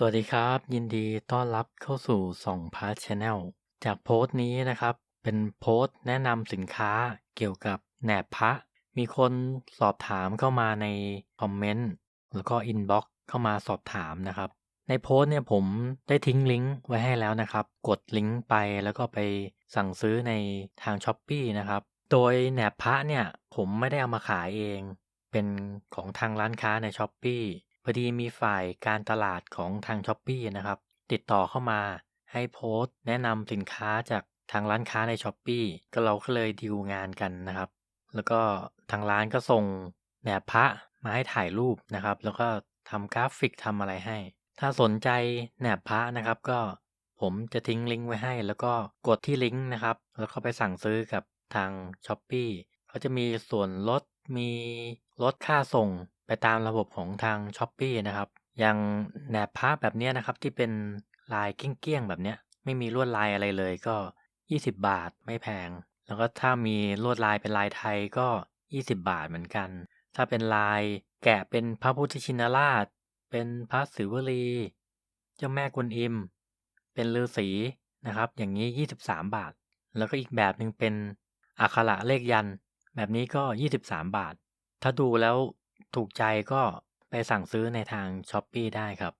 สวัสดีครับ ยินดีต้อนรับเข้าสู่ส่องพาร์ทชแนลจากโพสต์นี้นะครับ เป็นโพสต์แนะนำสินค้าเกี่ยวกับแหนบพระ มีคนสอบถามเข้ามาในคอมเมนต์แล้วก็อินบ็อกซ์เข้ามาสอบถามนะครับ ในโพสต์เนี่ยผมได้ทิ้งลิงก์ไว้ให้แล้วนะครับ กดลิงก์ไปแล้วก็ไปสั่งซื้อในทาง s h อ p e e นะครับ โดยแหนบพระเนี่ยผมไม่ได้เอามาขายเอง เป็นของทางร้านค้าใน s h อ p e e พ อดีมีฝ่ายการตลาดของทาง s h อ p e e นะครับ ติดต่อเข้ามาให้โพสต์ แนะนำสินค้าจากทางร้านค้าใน s h อ p e e ก็เราก็เลยดีลงานกันนะครับ แล้วก็ทางร้านก็ส่งแหนบพระมาให้ถ่ายรูปนะครับ แล้วก็ทำกราฟิกทำอะไรให้ ถ้าสนใจแหนบพระนะครับก็ผมจะทิ้งลิงก์ไว้ให้ แล้วก็กดที่ลิงก์นะครับ แล้วก็ไปสั่งซื้อกับทาง s h อ p e e เขาจะมีส่วนลด มีลดค่าส่งไปตามระบบของทาง s h อ p e e นะครับอย่างแหนบพระแบบนี้นะครับที่เป็นลายเกี้ยงๆแบบเนี้ยไม่มีลวดลายอะไรเลยก็ 20 บาทไม่แพง แล้วก็ถ้ามีลวดลายเป็นลายไทยก็ 20 บาทเหมือนกัน ถ้าเป็นลายแกะเป็นพระพุทธชินราช เป็นพระศิวลี เจ้าแม่กวนอิม เป็นฤาษีนะครับ อย่างนี้ 23 บาท แล้วก็อีกแบบหนึ่งเป็นอักขระเลขยัน แบบนี้ก็ 23 บาท ถ้าดูแล้วถูกใจก็ไปสั่งซื้อในทาง s h อ p e e ได้ครับ